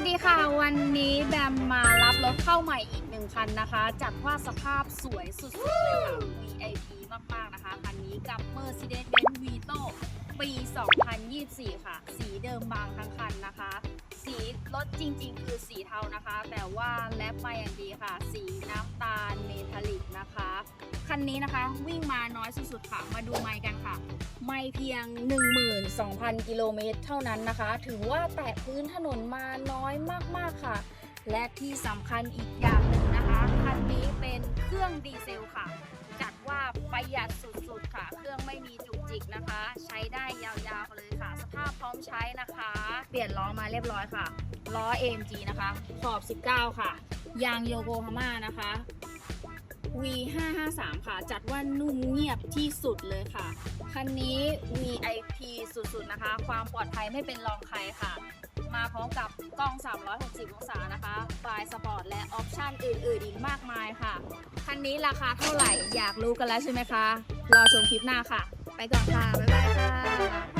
วัสดีค่ะ วันนี้แบมมารับรถเข้าใหม่อีกหนึ่งคันนะคะจัดว่าสภาพสวยสุดๆเลยค่ะ VIP มากๆนะคะ คันนี้กับ Mercedes-Benz Vito ปี 2024 ค่ะ สีเดิมบางทั้งคันนะคะ สีรถจริงๆ คือสีเทานะคะ แต่ว่าแลปมาอย่างดีค่ะ สีน้ำตาลเมทัลลิกนะคะ คันนี้นะคะ วิ่งมาน้อยสุดๆค่ะ มาดูไมค์กันค่ะ ไม่เพียง 12,000 กิโลเมตรเท่านั้นนะคะ ถือว่าแตะพื้นถนนมาน้อยมากๆค่ะ และที่สำคัญอีกอย่างหนึ่งนะคะ คันนี้เป็นเครื่องดีเซลค่ะ จัดว่าประหยัดสุดๆค่ะ เครื่องไม่มีจุกจิกนะคะ ใช้ได้ยาวๆเลยค่ะ สภาพพร้อมใช้นะคะ เปลี่ยนล้อมาเรียบร้อยค่ะล้อ AMG นะคะ ขอบ 19 ค่ะ ยางโยโกฮาม่านะคะ V553 ค่ะ จัดว่านุ่มเงียบที่สุดเลยค่ะ คันนี้ VIP สุดๆนะคะ ความปลอดภัยไม่เป็นรองใครค่ะ มาพร้อมกับกล้อง 360 องศานะคะปลายสปอร์ตและออปชั่นอื่นๆ อีกมากมายค่ะ คันนี้ราคาเท่าไหร่อยากรู้กันแล้วใช่ไหมคะ รอชมคลิปหน้าค่ะ ไปก่อนค่ะ บ๊ายบายค่ะ